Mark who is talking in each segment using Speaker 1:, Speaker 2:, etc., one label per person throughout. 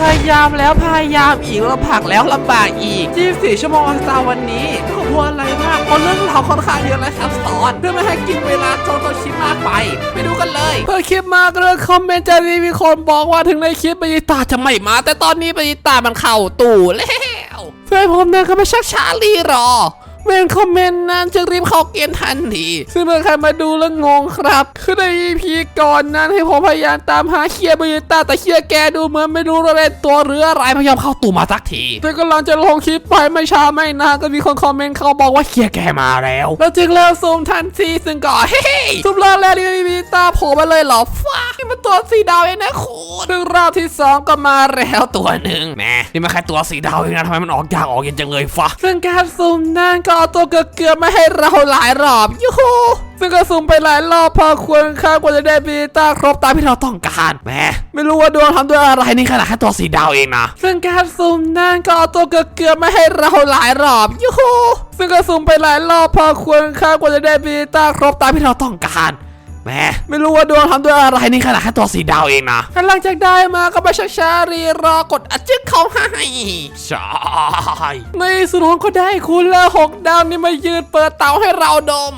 Speaker 1: พยายามแล้วพยายามอีกลำบากแล้วลำบากอีก24ชั่วโมงอสตาวันนี้ก็เพราะอะไรมากเพราะเรื่องราวค่อนข้างเยอะและซับซ้อนเพื่อไม่ให้กินเวลาโจนตัวคลิปมากไป ไปดูกันเลย เพื่อคลิปมากเลยคอมเมนต์จะมีคนบอกว่าถึงในคลิปปยิตาจะไม่มา แต่ตอนนี้ปยิตามันเข้าตู่แล้วเพื่อนผมเนี่ยก็ไม่ชักช้ารีรอ เมื่อคอมเมนต์นั้นจึงรีบเข้าเกณฑ์ทันที ซึ่งเมื่อใครมาดูแล้วงงครับ คือใน EP ก่อนนั้นให้ผมพยายามตามหาเคียร์บริต้าแต่เคียร์แกดูเหมือนไม่รู้ว่าเป็นตัวหรืออะไรไม่ยอมเข้าตู่มาสักทีแต่กำลังจะลงคลิปไปไม่ช้าไม่นานก็มีคนคอมเมนต์เขาบอกว่าเคียร์แกมาแล้ว แล้วจึงเริ่มซูมทันทีซึ่งก็เฮ้ยซูมแรกแล้วที่บริต้าโผล่มาเลยเหรอฟ้านี่มันตัวสีดาวเองนะคุณเรื่งราวที่สองก็มาแล้วตัวหนึ่งแหมนี่มันแค่ตัวสีดาวเองนะทำไมมันออกยากออกเย็นจังเลยฟ้าซึ่งการซูมนั่นก็เอาตัวเกลือไม่ให้เราหลายรอบยูฮูซึ่งก็สุ่มไปหลายรอบพอควรค่ากว่าจะได้บีต้าครบตามที่เราต้องการแหมไม่รู้ว่าดวงทำด้วยอะไรนี่ขนาดแค่ตัวสีดาวเองนะซึ่งการสุ่มนั่นก็เอาตัวเกลือไม่ให้เราหลายรอบยูฮูซึ่งก็สุ่มไปหลายรอบพอควรค่ากว่าจะได้บีต้าครบตามที่เราต้องการ แหมไม่รู้ว่าดวงทำด้วยอะไรนี่ขนาดแค่ตัวสีดาวเองนะหลังจากได้มาก็ไปช้าๆรีรอกดอัดจึ๊กเขาให้ใช่ในสุดของก็ได้คุณละหกดาวนี่มายืนเปิดเตาให้เราดม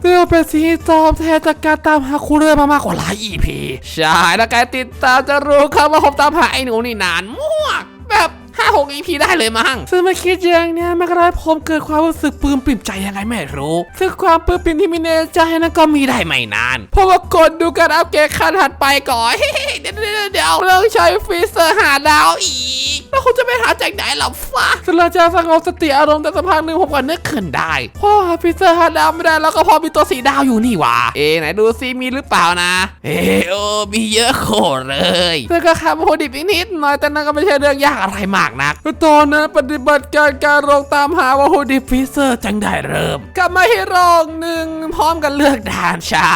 Speaker 1: เพื่อเป็นสีตอบแทนจากการตามหาคูเรือมามากกว่าหลาย EP ใช่แล้วการติดตามจะรู้ครับว่าผมตามหาไอ้หนูนี่นานมากแบบ ห้าหก EP ได้เลยมั้งซึ่งมาคิดอย่างเนี้ยมันก็ได้ผมเกิดความรู้สึกปลื้มปริ่มใจยังไงไม่รู้ซึ่งความปลื้มปริ่มที่มีในใจนั้นก็มีได้ไม่นาน เพราะว่ากดดูการอัปเกรดขั้นถัดไปก่อนเดี๋ยวเดี๋ยวเดี๋ยวเรื่องใช้ฟรีเซอร์หาดาวอีกแล้วคุณจะไปหาจากไหนหรอฟ้าซึ่งเราจะสงบสติอารมณ์แต่สักพักหนึ่งผมก็นึกขึ้นได้เพราะหาฟรีเซอร์หาดาวไม่ได้แล้วก็พอมีตัวสีดาวอยู่นี่หว่าเอ๊ะไหนดูซิมีหรือเปล่านะ เอ๊ะโอ้มีเยอะโคตรเลยซึ่งก็ขาดโพดิบอีกนิดหน่อยแต่นั่นก็ไม่ใช่เรื่องยากอะไรมากนักตอนนั้นปฏิบัติการการลงตามหาวัตถุดิบฟรีเซอร์จังได้เริ่มกลับมาให้รองหนึ่งพร้อมกันเลือกด่านใช่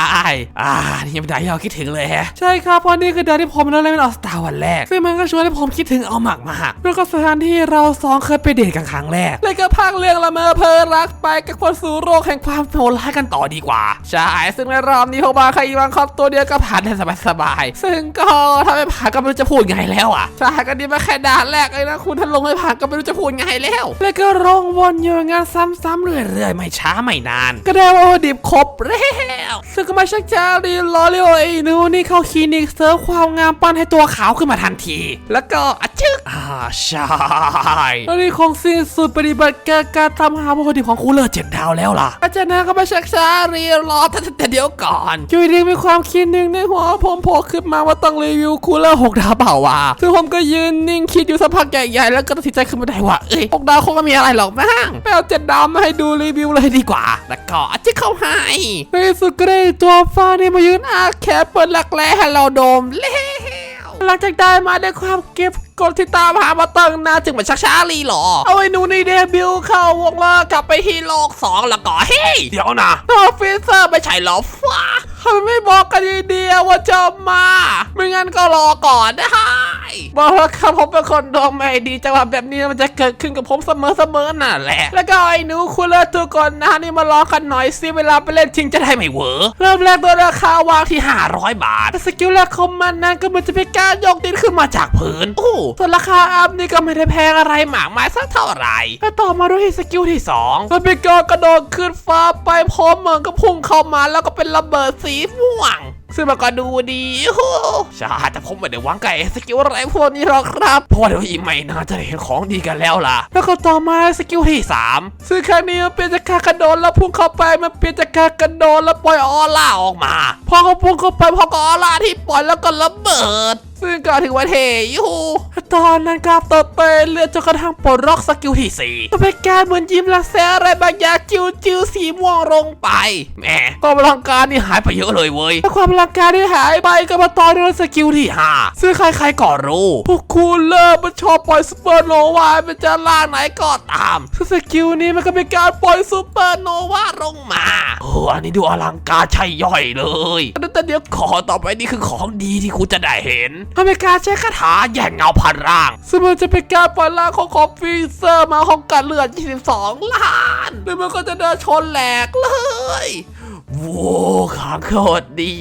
Speaker 1: อ่านี่ยังเป็นด่านที่เราคิดถึงเลยแฮะใช่ครับเพราะนี่คือด่านที่ผมเล่นเล่นออสตาวันแรกซึ่งมันก็ชวนให้ผมคิดถึงเอาหมากมากแล้วก็สถานที่เราสองเคยไปเดทกันครั้งแรกเลยก็พากเรื่องละเมอเพอรักไปกับคนสู่โรคแห่งความโหดร้ายกันต่อดีกว่าใช่ซึ่งในรอบนี้ผมมาใครอีกบางครับตัวเดียวก็ผ่านได้สบายๆซึ่งก็ถ้าไม่ผ่านก็ไม่รู้จะพูดไงแล้วอะใช่ก็นี่มาแค่ด่านแรกเลยนะคุณถ้าลงไม่ผ่านก็ไม่รู้จะพูดไงแล้ว แล้วก็ร้องวนอยู่อย่างานซ้ำๆเรื่อยๆไม่ช้าไม่นาน ก็ได้ว่าวัตถุดิบครบแล้วซึ่งก็มาชักจ้ารีรอเรียวไอ้หนูนี่เข้าคลินิกเสริมความงามปั้นให้ตัวขาวขึ้นมาทันที แล้วก็อะจึกอ่าใช่แล้วนี่คงสิ้นสุดปฏิบัติการการทำหาวัตถุดิบของคูลเลอร์เจ็ดดาวแล้วล่ะ อาจารย์นาก็มาชักช้ารีรอแต่แต่เดี๋ยวก่อนอยู่ดีมีความคิดหนึ่งในหัวผมโผล่ขึ้นมาว่าต้องรีวิวคูลเลอร์หกดาวเปล่าวะซึ่งผมก็ยืนนิ่งคิดอยู่สักพักใหญ่ๆแล้วก็ตัดสินใจขึ้นมาได้ว่าเอ้ยหกดาวคงไม่มีอะไรหรอกมั้งไปเอาเจ็ดดาวมาให้ดูรีวิวเลยดีกว่า แล้วก็จะเข้าให้ในสุดก็ได้ตัวฟ้าเนี่ยมายืนอาแคปเปิดหลักแร้ให้เราดมแล้วหลังจากได้มาด้วยความเก็บกดที่ตามหามาตั้งนานจึงมาชักช้าลีหรอ เอาไอ้หนูในเดบิวเข้าวงแล้วกลับไปที่โลกสองแล้วก็เฮ้ย
Speaker 2: เดี๋ยวนะ
Speaker 1: ออฟฟิเซอร์ไม่ใช่หรอฟ้าทำไมไม่บอกกันดีๆว่าจะมา ไม่งั้นก็รอก่อนได้บอกแล้วครับผมเป็นคนดวงไม่ดีจังหวะแบบนี้มันจะเกิดขึ้นกับผมเสมอๆน่ะแหละ แล้วก็ไอ้หนูคุณเลอทุกคนนะนี่มาลอกันหน่อยสิเวลาไปเล่นจริงจะได้ไม่เวอเริ่มแรกโดยราคาวางที่ 500 บาทแต่สกิลแรกของมันนั้นก็มันจะเป็นการยกดินขึ้นมาจากพื้นโอ้ส่วนราคาอัพนี่ก็ไม่ได้แพงอะไรมากมายสักเท่าไหร่แล้วต่อมาด้วยสกิลที่2มันเป็นการกระโดดขึ้นฟ้าไปพร้อมเมือนกับพุ่งเข้ามาแล้วก็เป็นระเบิดสม่วง ซึ่งมันก็ดูดีโอ้ใช่แต่ผมไม่ได้หวังไก่สกิลอะไรพวกนี้หรอกครับเพราะว่าเดี๋ยวอีกไม่นานจะได้เห็นของดีกันแล้วล่ะ แล้วก็ต่อมาสกิลที่ 3 ซึ่งครั้งนี้มันเปลี่ยนจากการกระโดดแล้วพุ่งเข้าไปมันเปลี่ยนจากการกระโดดแล้วปล่อยออร่าออกมา พอเขาพุ่งเข้าไปพอก็ออร่าที่ปล่อยแล้วก็ระเบิด ซึ่งก็ถือว่าเทยูตอนนั้นครับต่อเตเลือดจนกระทั่งปลดล็อกสกิลที่สี่ก็เป็นการเหมือนยิ้มและแซอะไรบางอย่างจิ้วจิ้วสีม่วงลงไปแหมความอลังการนี่หายไปเยอะเลยเว้ยและความอลังการที่หายไปก็มาต่อด้วยสกิลที่ห้าซึ่งใครๆก็รู้พวกคุณเลิกมันชอบปล่อยซูเปอร์โนวาเป็นจะล่างไหนก็ตามซึ่งสกิลนี้มันก็เป็นการปล่อยซูเปอร์โนวาลงมาโอ้อันนี้ดูอลังการใช่ย่อยเลยแต่เดี๋ยวขอต่อไปนี่คือของดีที่คุณจะได้เห็นมันเป็นการใช้คาถาแย่งเงาพันร่างซึ่งมันจะเป็นการปล่อยร่างของคอฟฟิเซอร์มาของการเลือด 22 ล้านแล้วมันก็จะเดินชนแหลกเลยว้ขาโคตรดี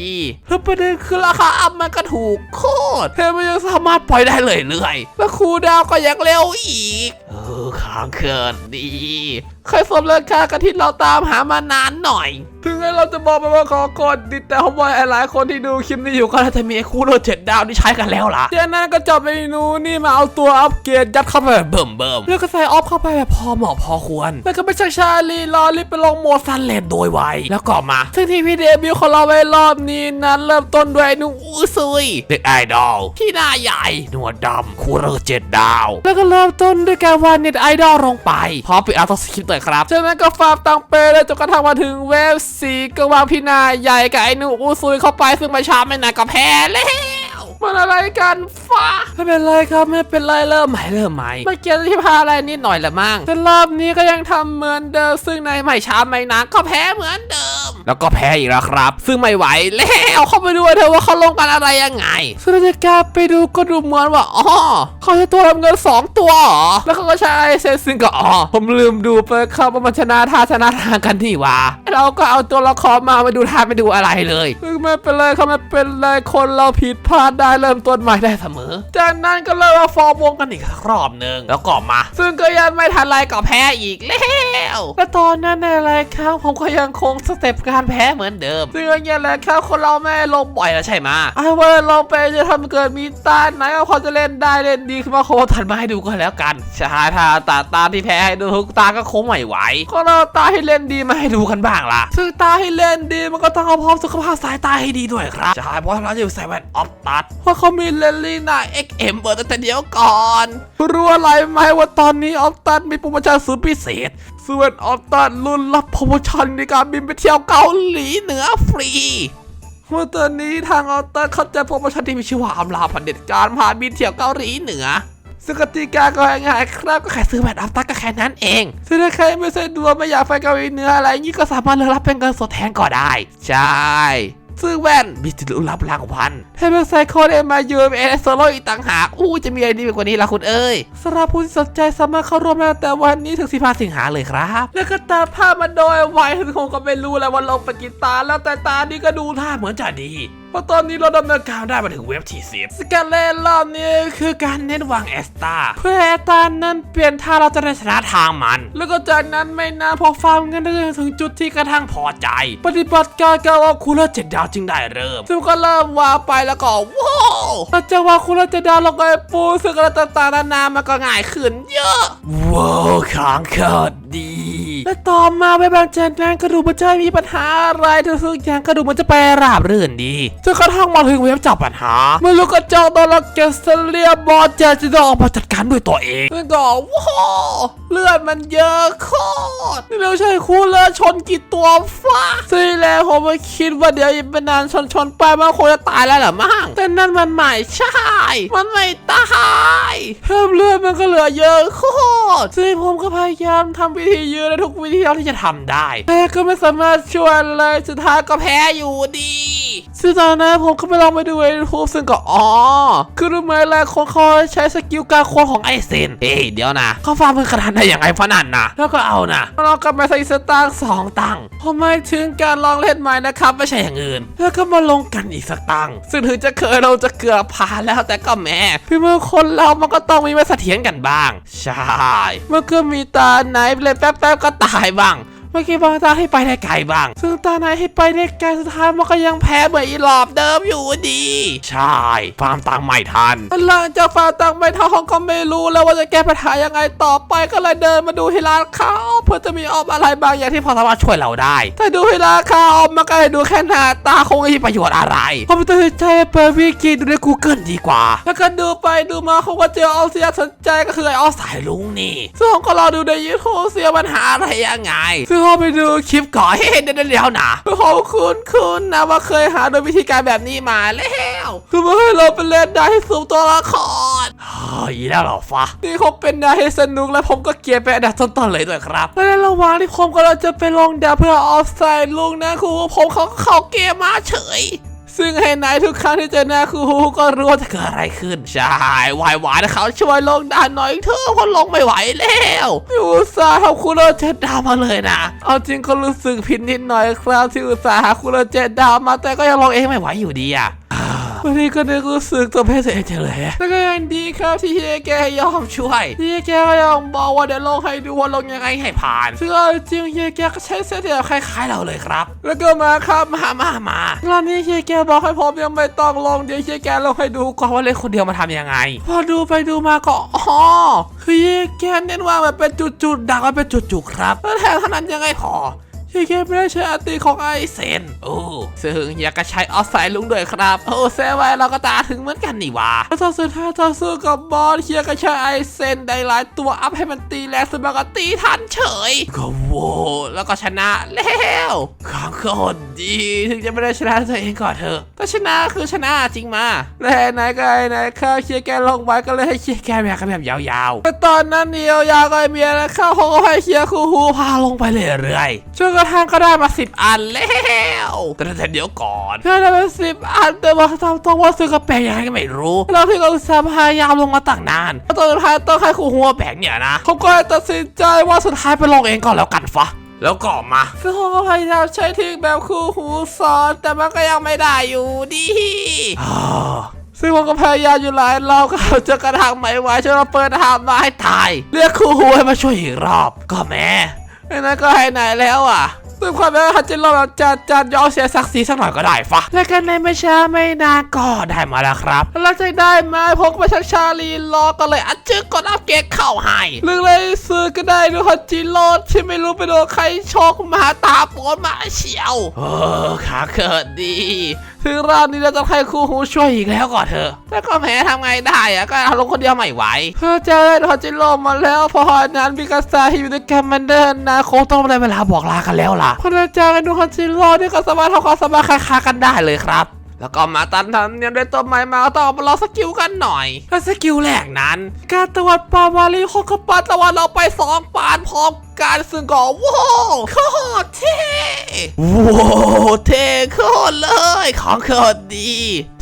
Speaker 1: แล้วประเด็นคือราคาอัพมันก็ถูกโคตรแถมมันยังสามารถปล่อยได้เลยเรื่อยและคูดาวก็ยังเร็วอีก เออขาเกิดดี ใครสมราคากันที่เราตามหามานานหน่อย ถึงแม้เราจะบอกไปว่าขอกดดิแต่ผมว่าหลายคนที่ดูคลิปนี้อยู่ก็น่าจะมีไอ้คูโรเจ็ดดาวที่ใช้กันแล้วล่ะจากนั้นก็จับเมนูนี่มาเอาตัวอัปเกรดยัดเข้าไปแบบเบิ่มเบิ่มๆแล้วก็ใส่ออฟเข้าไปแบบพอเหมาะพอควร แล้วก็ไปชักชาลีรอรีบไปลงโหมดซันเลนโดยไวแล้วก็มา ซึ่งที่พี่เดบิวต์ของเราไว้รอบนี้นั้นเริ่มต้นด้วยหนุ่มอูซุยเด็กไอดอลที่หน้าใหญ่หนวดดำคูโรเจ็ดดาว แล้วก็เริ่มต้นด้วยการวาดเน็ตไอดอลลงไปพร้อมปิดอัลตสคริปต์เลยครับจากนั้นก็ฟาร์มตังเปเลยจนกระทั่งมาถึงเวฟสีก็วางพินาใหญ่กับไอ้หนุ่มอูซุยเข้าไปซึ่งมาช้าไม่นานก็แพ้แล้ว มันอะไรกันฟ้าไม่เป็นไรครับไม่เป็นไรเริ่มใหม่เริ่มใหม่เมื่อกี้ที่พาอะไรนิดหน่อยละมั้งแต่รอบนี้ก็ยังทำเหมือนเดิมซึ่งในไม่ช้าไม่นานก็แพ้เหมือนเดิม แล้วก็แพ้อีกแล้วครับ ซึ่งไม่ไหวแล้วเข้าไปดูเถอะว่าเขาลงกันอะไรยังไงซึ่งเราจะกลับไปดูก็ดูเหมือนว่าอ๋อเขาใช้ตัวทำเงินสองตัวเหรอแล้วเขาก็ใช้ไอเซนซึ่งก็อ๋อผมลืมดูไปครับว่ามันชนะท่าชนะทางกันนี่หว่าเราก็เอาตัวละครมามาดูท่าไม่ดูอะไรเลยไม่เป็นไรครับไม่เป็นไรคนเราผิดพลาดได้เริ่มต้นใหม่ได้เสมอ จากนั้นก็เริ่มมาฟอร์มวงกันอีกรอบหนึ่งแล้วก็มา ซึ่งก็ยังไม่ทันไรก็แพ้อีกแล้วและตอนนั้นในรายการผมก็ยังคงสเต็ปการแพ้เหมือนเดิม ซึ่งอย่างเงี้ยแหละครับคนเราไม่ลงบ่อยแล้วใช่ไหมไอ้ว่าลองไปจะทำเกิดมีตาไหนก็พอจะเล่นได้เล่นดีขึ้นมาโคทันมาให้ดูก็แล้วกันใช่ถ้าตาตาที่แพ้ให้ดูทุกตาก็คงไม่ไหวก็เราตาให้เล่นดีมาให้ดูกันบ้างล่ะ ซึ่งตาให้เล่นดีมันก็ต้องเอาพร้อมสุขภาพสายตาให้ดีด้วยครับใช่เพราะเราจะอยู่ใส่แว่นออฟตัด เพราะเขามีเลนลีน่า XM เปิดตั้งแต่เดียวก่อนรู้อะไรไหมว่าตอนนี้ออฟตัดมีโปรโมชั่นสุดพิเศษส่วนออฟตัดรุ่นรับโปรโมชั่นในการบินไปเที่ยวเกาหลีเหนือฟรีเมื่อตอนนี้ทางออเตอร์เขาจะโปรโมชั่นที่มีชื่อว่าอำลาพันเด็ดการพาบินเที่ยวเกาหลีเหนือซึ่งกติกาก็ง่ายๆครับก็แค่ซื้อแบตอัพตัก็แค่นั้นเอง ซึ่งถ้าใครไม่สะดวกไม่อยากไปเกาหลีเหนืออะไรอย่างนี้ก็สามารถเลือกรับเป็นเงินสดแทนก็ได้ ใช่ ซื้อแว่นมีสิทธิ์ลุ้นรับรางวัลให้เลือกใส่โค้ดเอ็มมายูเอ็มเอสโซโลอีกต่างหากอู้จะมีอะไรดีไปกว่านี้ล่ะคุณเอ้ยสำหรับผู้ที่สนใจสามารถเข้าร่วมได้แต่วันนี้ถึง15สิงหาเลยครับ แล้วก็ตาผ้ามาโดยไวถึงคงก็ไม่รู้แล้วว่าลงไปกี่ตาแล้วแต่ตานี้ก็ดูท่าเหมือนจะดีเพราะตอนนี้เราดำเนินการได้มาถึงเว็บที่สิบสการเล่นรอบนี้คือการเน้นวางแอสตาเพื่อแอสตานั้นเปลี่ยนท่าเราจะได้ชนะทางมัน แล้วก็จากนั้นไม่นานพอฟาร์มเงินได้ถึงจุดที่กระทั่งพอใจ ปฏิบัติการการว่าคูลเลอร์เจ็ดดาวจึงได้เริ่ม ซึ่งก็เริ่มวาไปแล้วก็ว้าวเราจะวาคูลเลอร์เจ็ดดาวลงไปปูซึ่งอะไรต่างๆนานามันก็ง่ายขึ้นเยอะว้าวขังเกิดดี และต่อมาไปบางจนั้นก็ดูเหมันจะมีปัญหาอะไรทุกสิ่งอย่างก็ดูเหมันจะไปราบรื่นดีจนกระทั่งมาถึงเว็บจับปัญหาเมื่อลูกกระจอกตอนละเกสเลียบอสจะจะต้องออกมาจัดการด้วยตัวเองแล้วก็ว้าวเลือดมันเยอะโคตรนี่เราใช่คู่เลือดชนกี่ตัวฟ้าซึ่งแล้วผมไม่คิดว่าเดี๋ยวอีกเป็นนานชนชนไปมันคงจะตายแล้วหรือมั่งแต่นั่นมันไม่ใช่ มันไม่ตายเพิ่มเลือดมันก็เหลือเยอะโคตรซึ่งผมก็พยายามทำวิธียืนในทุกวิธีเท่าที่จะทำได้ แต่ก็ไม่สามารถช่วยเลยสุดท้ายก็แพ้อยู่ดีซึ่งตอนนั้นผมก็ไปลองไปดูในทูบซึ่งก็อ๋อ คือรู้ไหมหลายคนเขาใช้สกิลการโคนของไอเซนเฮ้ยเดี๋ยวนะเขาฟาร์มมือขนาดได้อย่างไรพนันนะแล้วก็เอานะเรากลับมาใส่สตางค์สองตังค์ผมหมายถึงการลองเล่นใหม่นะครับ ไม่ใช่อย่างอื่น แล้วก็มาลงกันอีกสตังค์ซึ่งถึงจะเคยเราจะเกือบผ่านแล้วแต่ก็แม่พี่มือคนเรามันก็ต้องมีมาเสถียรกันบ้าง ใช่ เมันก็มีตาไหนเลยแป๊บๆก็ตายบ้างเมื่อกี้บางตาให้ไปได้ไกลบ้าง ซึ่งตาไหนให้ไปได้ไกลสุดท้ายมันก็ยังแพ้เหมือนอีหลอบเดิมอยู่ดี ใช่ฟาร์มตังไม่ทันหลังจากฟาร์มตังไม่ทันเขาก็ไม่รู้แล้วว่าจะแก้ปัญหายังไงต่อไปก็เลยเดินมาดูที่ร้านข้าวเพื่อจะมีออมอะไรบางอย่างที่พอสามารถช่วยเราได้ แต่ดูที่ร้านข้าวมันก็ให้ดูแค่หน้าตาคงไม่มีประโยชน์อะไรผมตัดสินใจเปิดวิกิดูใน Google ดีกว่า แล้วก็ดูไปดูมาเขาก็เจอออสที่น่าสนใจก็คือไอออสสายลุงนี่ซึ่งผมก็รอดูในยูทูบเสียปัญหาอะไรยังไงซึ่งเขาไปดูคลิปก่อนเฮ้เดี๋ยวเดี๋ยวนะขอบคุณคุณนะว่าเคยหาโดยวิธีการแบบนี้มาแล้วคือมาให้เราเป็นเล่นได้ให้สูงตัวละครอีแล้วเหรอฟ้านี่เขาเป็นได้ให้สนุกและผมก็เกียร์ไปอันดับต้นๆเลยด้วยครับและในระหว่างที่ผมก็เราจะไปลงดาเพื่อออฟไซด์ลุงนะครูผมเขาเขาเกียร์มาเฉย ซึ่งให้นายทุกครั้งที่เจอหน้าครูฮูก็รู้ว่าจะเกิดอะไรขึ้น ใช่วายวายนะเขาช่วยลงด่านหน่อยเถอะเพราะลงไม่ไหวแล้วอุตส่าห์ทำคูลเลอร์เจ็ดดาวมาเลยนะ เอาจริงก็รู้สึกผิดนิดหน่อยครับที่อุตส่าห์หาคูลเลอร์เจ็ดดาวมาแต่ก็ยังลงเองไม่ไหวอยู่ดีอะ วันนี้ก็ได้รู้สึกตัวเพศตัวเองจังเลยแต่ก็ยังดีครับที่เฮียแกยอมช่วยเฮียแกก็ยังบอกว่าเดี๋ยวลงให้ดูว่าลงยังไงให้ผ่านซึ่งเอจริงเฮียแกก็ใช้เส้นที่แบคล้ายๆเราเลยครับ แล้วก็มาครับมามามาตอนนี้เฮียแกบอกให้ผมยังไม่ต้องลงเดี๋ยวเฮียแกลงให้ดูก่อนว่าเล่นคนเดียวมาทำยังไง พอดูไปดูมาก็อ๋อคือเฮียแกเน้นว่ามันเป็นจุดๆดักมันเป็นจุดๆครับแล้วแถมเท่านั้นยังไงพอ เฮียแกไม่ได้ใช้อัตีของไอเซนโอ้ซึ่งเฮียก็ใช้ออฟไซลุงด้วยครับ โอ้แซไว้เราก็ตาถึงเหมือนกันนี่ว่าแล้วตอนสุดท้ายต่อสู้กับบอสเฮียก็ใช้ไอเซนได้หลายตัวอัพให้มันตีแรงสมากตีทันเฉยก็โว้แล้วก็ชนะแล้วของโคตรดีถึงจะไม่ได้ชนะตัวเองก่อนเถอะแต่ชนะคือชนะจริงมาและไหนก็ไอ้ไหนข้าเฮียร์แกลงไว้ก็เลยให้เฮียร์แกแบกกันแบบยาวๆแต่ตอนนั้นเนี่ยยาวก็ไอเมียนะข้าเขาก็ให้เฮียร์คูฮูพาลงไปเรื่อยๆจนกระทั่งก็ได้มาสิบอันแล้วแต่แต่เดี๋ยวก่อนเพื่อได้มาสิบอันแต่ว่าทำต้องว่าซื้อกระแปลงยังไงก็ไม่รู้เราที่เราสาพยายามลงมาตั้งนานแล้วตอนสุดท้ายต้องให้คูฮูมาแบกเนี่ยนะเขาก็เลยตัดสินใจว่าสุดท้ายไปลงเองก่อนแล้วกันฟะแล้วก็มาซึ่งเขาก็พยายามใช้ทริกแบบคู่หูสอนแต่มันก็ยังไม่ได้อยู่ดีอ่าซึ่งผมก็พยายามอยู่หลายรอบก็จะกระทั่งไม่ไหวจนเราเปิดทางมาให้ตาย เรียกคู่หูให้มาช่วยอีกรอบ ก็แม่ ไอ้นั่นก็ให้ไหนแล้วอะซึ่งความเป็นฮัจจิโร่เราจะจะยอมเสียศักดิ์ศรีสักหน่อยก็ได้ฟะและกันในไม่ช้าไม่นานก็ได้มาแล้วครับแล้วจะได้มาพกไปชักชาลีรอก็เลยอัดจึกกดอัพเกรดเข้าให้เรื่องเลยซื้อก็ได้ด้วยฮัจจิโร่ที่ไม่รู้ไปโดนใครชกมาตาปนมาเฉียวเออขาเกิดดีถึงรอบนี้เราจะให้คู่หูช่วยอีกแล้วก่อนเถอะแต่ก็แม้ทำไงได้อะก็เอาลงคนเดียวไม่ไหวเพื่อจะได้ทอจิโร่มาแล้วพอนั้นพิกาซาฮิวในแกมมันเดินนะคงต้องได้เวลาบอกลากันแล้วล่ะเพราะอเจารย์ดูฮอจิโร่นี่ก็สามารถทำความสามารถคล้ายๆกันได้เลยครับ แล้วก็มาตันทันเนี่ยด้วยตัวใหม่มาต้องมาลองสกิลกันหน่อยและสกิลแรกนั้น การตะวันปาวาลีของกปาตะวันเราไปสองปานพร้อมกันซึ่งก็ว้าวโคตรเท่ว้าวเท่โคตรเลยของโคตรดี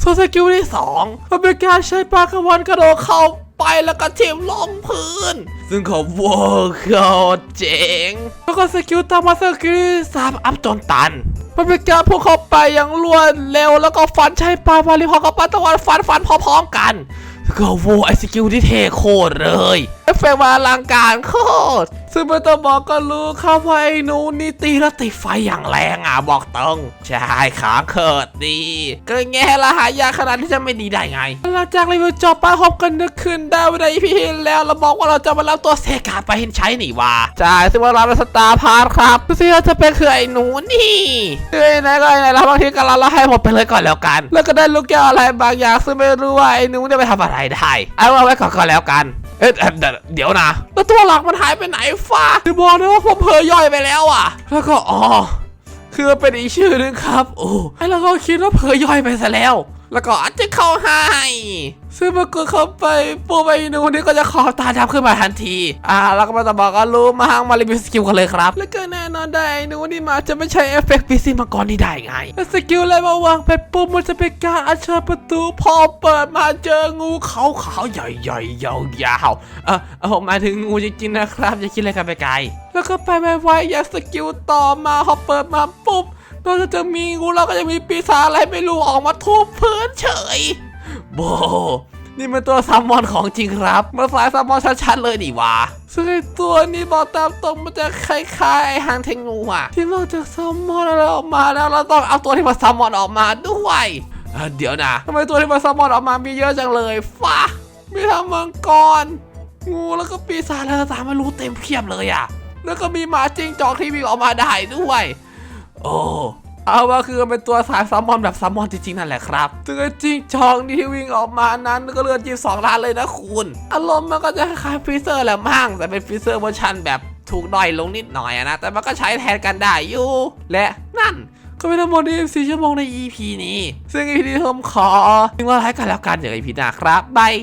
Speaker 1: ส่วนสกิลที่สองเป็นการใช้ปลากระวันกระโดดเข้า ไปแล้วก็ทิมลงพื้น ซึ่งก็ว้าวโคตรเจ๋งแล้วก็สกิลตามมาสกิลสามอัพจนตันมันเป็นการพวกเข้าไปอย่างรวดเร็วแล้วก็ฟันใช้ปลาบาลิพอกับปลาตะวันฟันฟันพร้อมๆกันแล้วก็โว้ไอสกิลที่เทโคตรเลยเอฟเฟกต์มาอลังการโคตรซึ่งไม่ต้องบอกก็รู้ครับว่าไอ้หนูนี่ตีแล้วติดไฟอย่างแรงอะบอกตรง ใช่ขาเขิดดีก็แง่ละหายากขนาดที่จะไม่ดีได้ไงหลังจากรีวิวจบไปฮอบกันนึกขึ้นได้ว่าในพี่แล้วเราบอกว่าเราจะมารับตัวเซกาไปเห็นใช้หนิว่าใช่ซึ่งว่าเราเป็นสตาร์พาร์ทครับซึ่งเราจะเป็นคือไอ้หนูนี่คือไอ้ไหนก็ไอ้ไหนแล้วบางทีก็เราเราให้หมดไปเลยก่อนแล้วกัน แล้วก็ได้ลูกแก้วอะไรบางอย่างซึ่งไม่รู้ว่าไอ้หนูจะไปทำอะไรได้เอาไว้ก่อนก็แล้วกัน เอ๊ะเอ่เดี๋ยวเดี๋ยวนะแล้วตัวหลักมันหายไปไหนฟ้าคือบอกนะว่าผมเพอย่อยไปแล้วอะ แล้วก็อ๋อคือเป็นอีกชื่อนึงครับ โอ้ไอ้เราก็คิดว่าเพอย่อยไปซะแล้ว แล้วก็อาจจะเข้าให้ซึ่งเมื่อกดเข้าไปปูไปหนูนี่ก็จะขอตาดำขึ้นมาทันที อ่า แล้วก็มาตบอกก็รู้มาห้างมารีวิวสกิลกันเลยครับ แล้วก็แน่นอนได้หนูนี่มาจะไม่ใช่เอฟเฟกต์ปีซีมาก่อนนี่ได้ไงสกิลอะไรมาวางไปปุ๊บมันจะเป็นการอัญเชิญประตูพอเปิดมาเจองูขาวๆใหญ่ๆยาวๆเออเออหมายถึงงูจริงๆนะครับอย่าคิดอะไรกันไปไกล แล้วก็ไปไวๆอย่าสกิลต่อมาพอเปิดมาปุ๊บ นอกจากจะมีงูแล้วก็จะมีปีศาจอะไรไม่รู้ออกมาทุบพื้นเฉย โบ นี่มันตัวซัมมอนของจริงครับ มาสายซัมมอนชัดๆเลยนี่วะซึ่งไอตัวนี้บอกตามตรงมันจะคล้ายๆไอหางเทงูอะที่นอกจากซัมมอนอะไรออกมาแล้วเราต้องเอาตัวที่มาซัมมอนออกมาด้วยเเดี๋ยวนะทำไมตัวที่มาซัมมอนออกมามีเยอะจังเลยฟ้ามีทั้งมังกร งูแล้วก็ปีศาจอะไรต่างๆไม่รู้เต็มเพียบเลยอะแล้วก็มีหมาจิ้งจอกที่วิ่งออกมาได้ด้วย โอ้เอาว่าคือเป็นตัวสายซัมมอนแบบซัมมอนจริงๆนั่นแหละครับถึงไอ้จิ้งจอกนี่ที่วิ่งออกมานั้นก็เลือดจีสองล้านเลยนะคุณ อารมณ์มันก็จะคล้ายฟรีเซอร์แหละมั่งแต่เป็นฟรีเซอร์เวอร์ชันแบบถูกด้อยลงนิดหน่อยนะ แต่มันก็ใช้แทนกันได้อยู่ และนั่นก็เป็นทั้งหมด24ชั่วโมงใน EP นี้ ซึ่ง EP นี้ผมขอทิ้งไว้ให้กันแล้วกันอย่าง EP หน้าครับบาย